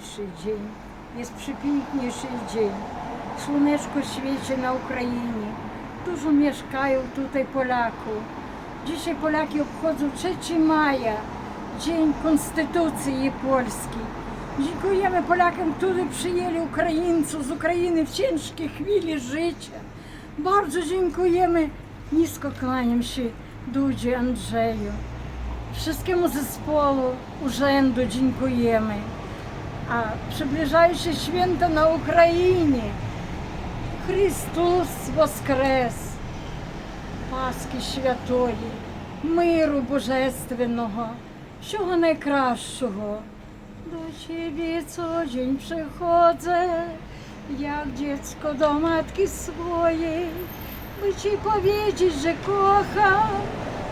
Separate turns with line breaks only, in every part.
dzisiejszy dzień. Jest przepiękniejszy dzień. Słoneczko świeci na Ukrainie. Dużo mieszkają tutaj Polaków. Dzisiaj Polaki obchodzą 3 maja, Dzień Konstytucji Polskiej. Dziękujemy Polakom, którzy przyjęli Ukraińców z Ukrainy w ciężkiej chwili życia. Bardzo dziękujemy. Nisko kłaniam się Dudzie Andrzeju. Wszystkiemu zespołu urzędu dziękujemy. а приближаючи свята на Україні. Христос Воскрес, Пасхи святої, миру Божественного, чого найкращого. До день приходить, як дітко до матки своєї, Вичі повідять, же коха,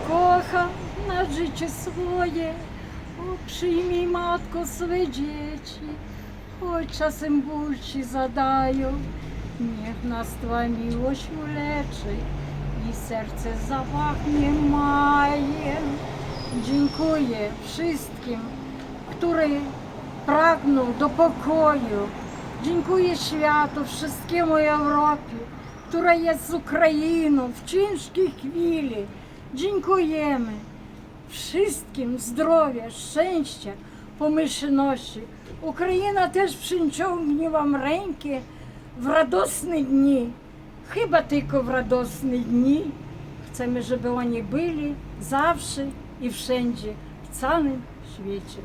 коха на життя своє. O, przyjmij matko swe dzieci, choć czasem ból Ci zadają. Niech nas Twa miłość uleczy i serce zapachnie majem. Dziękuję wszystkim, którzy pragną do pokoju. Dziękuję światu, wszystkiemu Europie, która jest z Ukrainą w ciężkiej chwili. Dziękujemy wszystkim zdrowia, szczęścia, pomyślności. Ukraina też przyciągnie Wam ręki w radosne dni. Chyba tylko w radosne dni. Chcemy, żeby oni byli zawsze i wszędzie, w całym świecie.